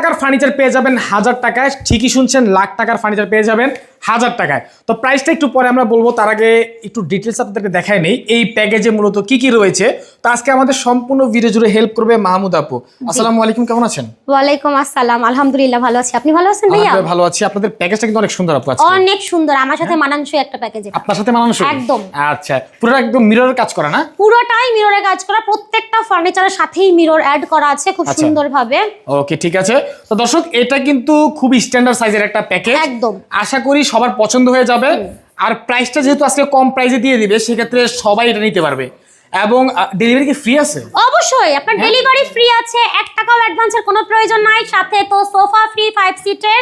টাকার ফার্নিচার পেয়ে যাবেন হাজার টাকায়। ঠিকই শুনছেন লাখ টাকার ফার্নিচার পেয়ে যাবেন। হাজার টাকায়। তো প্রাইসটা একটু পরে আমরা বলব তার আগে একটু ডিটেলস আপনাদেরকে দেখায় নেই। এই প্যাকেজে মূলত কি কি রয়েছে? তো আজকে আমাদের সম্পূর্ণ ভিডিও জুড়ে হেল্প করবে মাহমুদ আপু। আসসালামু আলাইকুম কেমন আছেন? ওয়ালাইকুম আসসালাম আলহামদুলিল্লাহ ভালো আছি। আপনি ভালো আছেন ভাইয়া? ভালো আছি। আপনাদের প্যাকেজটা কিন্তু অনেক সুন্দর আপু আজকে। অনেক সুন্দর আমার সাথে মানানসই একটা প্যাকেজ আপনার সাথে মানানসই? একদম। আচ্ছা পুরো একদম মিররের কাজ করা না? পুরোটাই মিররের কাজ করা প্রত্যেকটা ফার্নিচারের সাথেই মিরর অ্যাড করা আছে খুব আচ্ছা। সুন্দরভাবে। ওকে ঠিক আছে। তো দর্শক এটা কিন্তু খুবই স্ট্যান্ডার্ড সাইজের একটা প্যাকেজ একদম। আশা করি সবার পছন্দ হয়ে যাবে। আর প্রাইসটা যেহেতু আজকে কম প্রাইসে দিয়ে দিবে সেক্ষেত্রে সবাই এটা নিতে পারবে। এবং ডেলিভারি কি ফ্রি আছে? অবশ্যই আপনার হ্যাঁ। ডেলিভারি ফ্রি আছে এক টাকাও অ্যাডভান্সের কোনো প্রয়োজন নাই সাথে তো সোফা ফ্রি ফাইভ সিটের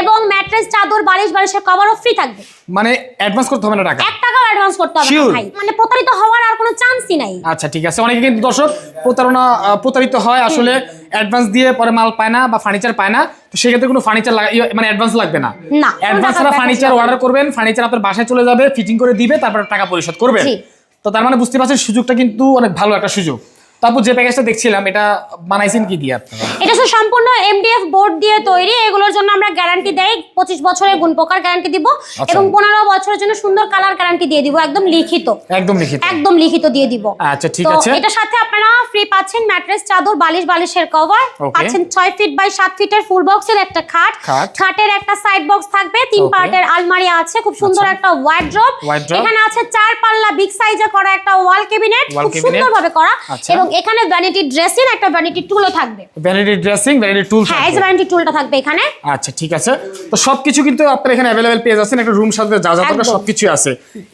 এবং ম্যাট্রেস চাদর বালিশ বালিশের কভারও ফ্রি থাকবে। মানে অ্যাডভান্স করতে হবে না টাকা? এক টাকাও অ্যাডভান্স করতে হবে না ভাই। মানে প্রতারিত হওয়ার আর কোনো চান্সই নাই। আচ্ছা ঠিক আছে। অনেকে কিন্তু দর্শক প্রতারণা প্রতারিত হয় আসলে অ্যাডভান্স দিয়ে পরে মাল পায় না বা ফার্নিচার পায় না তো সেক্ষেত্রে কোনো ফার্নিচার মানে অ্যাডভান্স লাগবে না। না, অ্যাডভান্স ছাড়া ফার্নিচার অর্ডার করবেন ফার্নিচার আপনার বাসায় চলে যাবে ফিটিং করে দিবে তারপর টাকা পরিশোধ করবেন। জি। তো তার মানে বুঝতে পারছেন সুযোগটা কিন্তু অনেক ভালো একটা সুযোগ। তারপর যে প্যাকেজটা দেখছিলাম এটা বানাইছেন কি দিয়ে আপনারা এটা হচ্ছে সম্পূর্ণ এমডিএফ বোর্ড দিয়ে তৈরি এগুলোর জন্য আমরা গ্যারান্টি দেই পঁচিশ বছরের গুণ প্রকার গ্যারান্টি দিব আচ্ছা। এবং পনেরো বছরের জন্য সুন্দর কালার গ্যারান্টি দিয়ে দিব একদম লিখিত একদম লিখিত একদম লিখিত দিয়ে দিব আচ্ছা ঠিক তো আছে এটার সাথে আপনারা ফ্রি পাচ্ছেন ম্যাট্রেস চাদর বালিশ বালিশের কভার পাচ্ছেন ছয় ফিট বাই সাত ফিটের ফুল বক্সের একটা খাট খাট। খাটের একটা সাইড বক্স থাকবে তিন পার্টের আলমারি আছে খুব সুন্দর আচ্ছা। একটা ওয়ার্ড্রপ। এখানে আছে চার পাল্লা বিগ সাইজে করা একটা ওয়াল কেবিনেট খুব cabinet। সুন্দর ভাবে করা আচ্ছা। এবং এখানে ভ্যানিটি ড্রেসিং একটা ভ্যানিটি টুলও থাকবে। ভ্যানিটি ড্রেসিং ভ্যানিটি টুল হ্যাঁ এই ভ্যানিটি টুলটা থাকবে এখানে। আচ্ছা ঠিক আছে। তো সবকিছু কিন্তু আপনার এখানে অ্যাভেলেবেল পেয়ে যাচ্ছেন। একটা রুম সাথে যা যা দরকার সবকিছু আছে।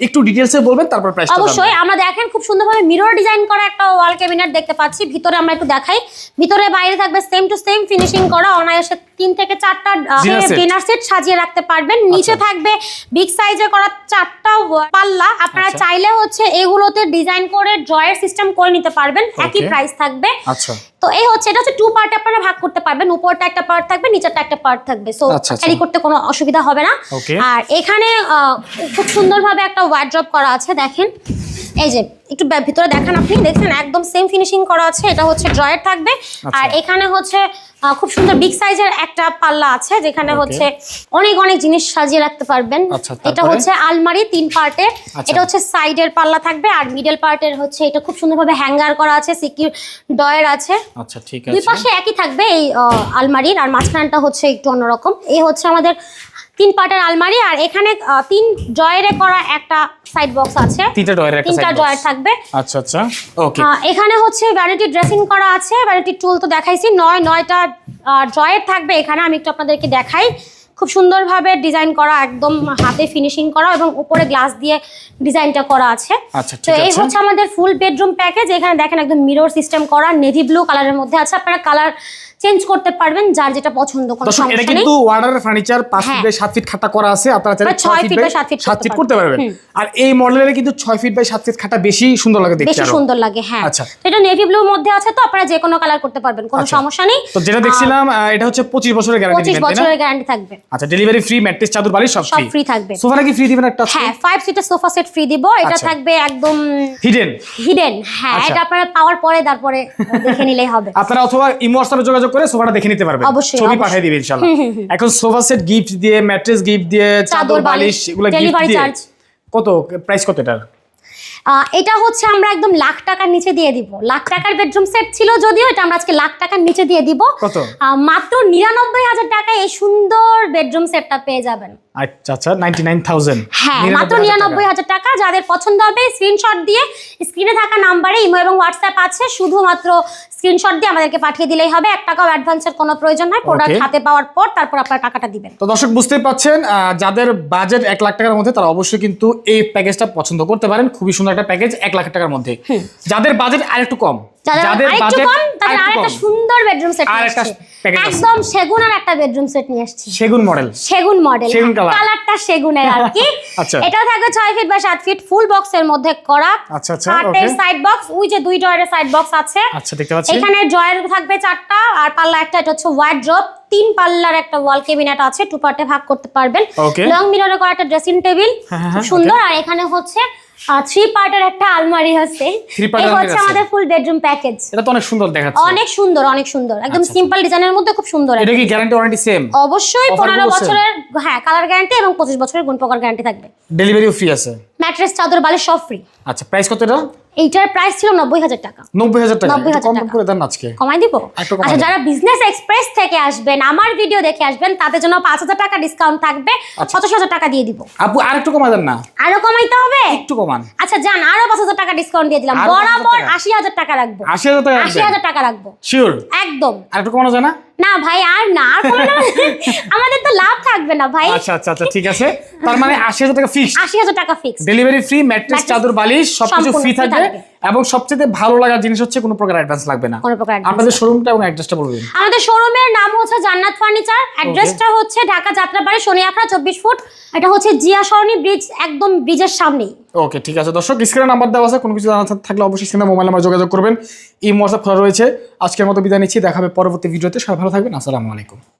একটু ডিটেলসে বলবেন তারপর প্রাইসটা অবশ্যই আমরা দেখেন খুব সুন্দরভাবে মিরর ডিজাইন করা একটা ওয়াল ক্যাবিনেট দেখতে পাচ্ছি। ভিতরে আমরা একটু দেখাই। ভিতরে বাইরে থাকবে সেম টু সেম ফিনিশিং করা। অনায়াসে তিন থেকে চারটা ডিনার সেট সাজিয়ে রাখতে পারবেন। নিচে আচ্ছা। থাকবে বিগ সাইজে করা চারটা পাল্লা। আপনারা আচ্ছা। চাইলে হচ্ছে এগুলোতে ডিজাইন করে ড্রয়ের সিস্টেম করে নিতে পারবেন। একই প্রাইস থাকবে। আচ্ছা। তো এই হচ্ছে এটা হচ্ছে টু পার্ট আপনারা ভাগ করতে পারবেন। উপরটা একটা পার্ট থাকবে নিচেরটা একটা পার্ট থাকবে। সো আচ্ছা, আচ্ছা। ক্যারি করতে কোনো অসুবিধা হবে না। আর এখানে আহ, খুব সুন্দরভাবে একটা ওয়ার্ড্রপ করা আছে দেখেন। এই যে একটু ভিতরে দেখেন আপনি। দেখছেন একদম সেম ফিনিশিং করা আছে। এটা হচ্ছে ড্রয়ার থাকবে। আচ্ছা। আর এখানে হচ্ছে খুব সুন্দর বিগ সাইজের একটা পাল্লা আছে যেখানে হচ্ছে অনেক অনেক জিনিস সাজিয়ে রাখতে পারবেন। আচ্ছা, এটা হচ্ছে আলমারি তিন পার্টের আচ্ছা। এটা হচ্ছে সাইডের পাল্লা থাকবে। আর মিডল পার্টের হচ্ছে এটা খুব সুন্দরভাবে হ্যাঙ্গার করা আছে সিকিউর ডয়ার আছে। আচ্ছা ঠিক দুই পাশে একই থাকবে এই আলমারির। আর মাঝখানটা হচ্ছে একটু অন্যরকম। এই হচ্ছে আমাদের তিন পাটের আলমারি আর এখানে তিন ড্রয়ারে করা একটা সাইড বক্স আছে। তিনটা ডয়ের একটা তিনটা জয়ের থাকবে। আচ্ছা আচ্ছা ওকে এখানে হচ্ছে ভ্যানিটি ড্রেসিং করা আছে। ভ্যানিটি টুল তো দেখাইছি। নয় নয়টা জয়ের থাকবে এখানে। আমি একটু আপনাদেরকে দেখাই। খুব সুন্দরভাবে ডিজাইন করা একদম হাতে ফিনিশিং করা এবং উপরে গ্লাস দিয়ে ডিজাইনটা করা আছে। আচ্ছা, তো এই হচ্ছে আমাদের ফুল বেডরুম প্যাকেজ এখানে দেখেন একদম মিরর সিস্টেম করা নেভি ব্লু কালারের মধ্যে আছে আপনারা কালার চেঞ্জ করতে পারবেন যার যেটা পছন্দ কোনো এটা সমস্যা নেই। কিন্তু ওয়ার্ডারের ফার্নিচার পাঁচ ফিট। বাই সাত ফিট খাটা করা আছে আপনারা চাইলে বা ছয় ছয় ফিট ফিট বাই বাই সাত ফিট সাত ফিট করতে পারবেন। আর এই মডেলের কিন্তু ছয় ফিট বাই সাত ফিট খাটা বেশি সুন্দর লাগে দেখতে বেশি সুন্দর লাগে হ্যাঁ। আচ্ছা। তো এটা নেভি ব্লুর মধ্যে আছে তো আপনারা যে কোনো কালার করতে পারবেন কোনো আচ্ছা। সমস্যা নেই। তো যেটা দেখছিলাম এটা হচ্ছে পঁচিশ বছরের গ্যারান্টি পঁচিশ দিবেন তাই না? বছরের গ্যারান্টি থাকবে। আচ্ছা ডেলিভারি ফ্রি ম্যাট্রেস চাদর বালিশ সব সব ফ্রি ফ্রি থাকবে। সোফাটা কি ফ্রি দিবেন একটা হ্যাঁ ফাইভ সিটের সোফা সেট ফ্রি দিব এটা আচ্ছা। থাকবে একদম হিডেন হিডেন হ্যাঁ আচ্ছা। এটা আপনারা পাওয়ার পরে তারপরে দেখে নিলেই হবে। আপনারা অথবা ইমো হোয়াটসঅ্যাপে যোগাযোগ করে সোফাটা দেখে নিতে পারবেন। অবশ্যই, ছবি পাঠিয়ে দিবেন ইনশাআল্লাহ। এখন সোফা সেট গিফট দিয়ে ম্যাট্রেস গিফট দিয়ে চাদর বালিশ এগুলো গিফট দিয়ে। কত? প্রাইস কত এটার? এটা হচ্ছে আমরা একদম লাখ টাকার নিচে দিয়ে দিব। লাখ টাকার বেডরুম সেট ছিল যদিও এটা আমরা আজকে লাখ টাকার নিচে দিয়ে দিব। মাত্র নিরানব্বই হাজার টাকায় এই সুন্দর বেডরুম সেটটা পেয়ে যাবেন। আচ্ছা আচ্ছা নাইনটি নাইন থাউজেন্ড হ্যাঁ মাত্র নিরানব্বই হাজার টাকা। যাদের পছন্দ হবে স্ক্রিনশট দিয়ে স্ক্রিনে থাকা নাম্বারে ইমো এবং হোয়াটসঅ্যাপ আছে। শুধুমাত্র স্ক্রিনশট দিয়ে আমাদেরকে পাঠিয়ে দিলেই হবে। টাকাও অ্যাডভান্সের কোনো প্রয়োজন নাই প্রোডাক্ট হাতে পাওয়ার পর তারপর আপনার টাকাটা দিবেন। তো দর্শক বুঝতেই পাচ্ছেন যাদের বাজেট এক লাখ টাকার মধ্যে তারা অবশ্যই কিন্তু এই প্যাকেজটা পছন্দ করতে পারেন। খুবই সুন্দর একটা প্যাকেজ এক লাখ টাকার মধ্যে। যাদের বাজেট আরেকটু কম যাদের আরেকটু তাদের আরেকটা সুন্দর বেডরুম সেট আর একটা এসেছি। package আছে। একটা বেডরুম সেট নিয়ে সেগুন মডেল সেগুন সেগুন। কালারটা সেগুনের আর কি। আচ্ছা। এটাও থাকবে ছয় ফিট বা সাত ফিট ফুল বক্সের মধ্যে করা। আচ্ছা, আচ্ছা, সাইড বক্স ওই যে দুই ডয়ারের সাইড বক্স আছে। আচ্ছা দেখতে পাচ্ছি। এখানে ড্রয়ার থাকবে চারটা আর পাল্লা একটা এটা হচ্ছে তিন পাল্লার একটা ওয়াল কেবিনেট আছে টু পার্টে ভাগ করতে পারবেন। লং মিররে করা একটা ড্রেসিং টেবিল হ্যাঁ, হ্যাঁ, সুন্দর। আর এখানে হচ্ছে থ্রি পার্টের একটা আলমারি হচ্ছে এই হচ্ছে আমাদের ফুল বেডরুম প্যাকেজ এটা তো অনেক সুন্দর দেখাচ্ছে। অনেক সুন্দর অনেক সুন্দর। একদম আচ্ছা, সিম্পল ডিজাইনের মধ্যে খুব সুন্দর এটা কি গ্যারান্টি ওয়ারেন্টি সেম অবশ্যই Offer পনেরো গুলো same? বছরের হ্যাঁ কালার গ্যারান্টি এবং পঁচিশ বছরের গুণ প্রকার গ্যারান্টি থাকবে। ডেলিভারিও ফ্রি আছে। ম্যাট্রেস চাদর বালিশ সব ফ্রি আচ্ছা প্রাইস কত এটা? এইটার প্রাইস ছিল নব্বই হাজার টাকা। নব্বই হাজার টাকা? 90,000 একটু কম টাকা। করে দেন আজকে। কমাই দিব? আচ্ছা যারা বিজনেস এক্সপ্রেস থেকে আসবেন আমার ভিডিও দেখে আসবেন তাদের জন্য পাঁচ হাজার টাকা ডিসকাউন্ট থাকবে আচ্ছা। পঁচাশ হাজার টাকা দিয়ে দিব। আপু আর একটু কমাই দেন না। আরও কমাইতে হবে? একটু কমান। আচ্ছা যান আরও পাঁচ হাজার টাকা ডিসকাউন্ট দিয়ে দিলাম। বরাবর? আশি হাজার টাকা রাখব। আশি হাজার টাকা আশি হাজার টাকা রাখব। শিওর একদম। আর একটু কমানো যায় না? না ভাই আর না আর কমানো আমাদের তো লাভ থাকবে না ভাই। আচ্ছা আচ্ছা আচ্ছা ঠিক আছে। তার মানে আশি হাজার টাকা ফিক্স আশি হাজার টাকা ফিক্স ডেলিভারি ফ্রি ম্যাট্রেস চাদর বালিশ সবকিছু ফ্রি থাকবে। এবং সবচেয়ে ভালো লাগার জিনিস হচ্ছে কোনো প্রকার অ্যাডভান্স লাগবে না। কোনো প্রকার আপনাদের শোরুমটা এবং অ্যাড্রেসটা বলবেন আমাদের শোরুমের নাম হচ্ছে জান্নাত ফার্নিচার অ্যাড্রেসটা হচ্ছে ঢাকা যাত্রাবাড়ি শনিয়াখড়া চব্বিশ ফুট। এটা হচ্ছে জিয়া সরণি ব্রিজ একদম ব্রিজের সামনেই। ওকে ঠিক আছে। দর্শক স্ক্রিনে নাম্বার দেওয়া আছে কোনো কিছু জানা থাকলে অবশ্যই স্ক্রিনে মোবাইল নাম্বার যোগাযোগ করবেন। এই হোয়াটসঅ্যাপ খোলা রয়েছে। আজকের মতো বিদায় নিচ্ছি। দেখাবে পরবর্তী ভিডিওতে সবাই ভালো থাকবেন। আসসালামু আলাইকুম।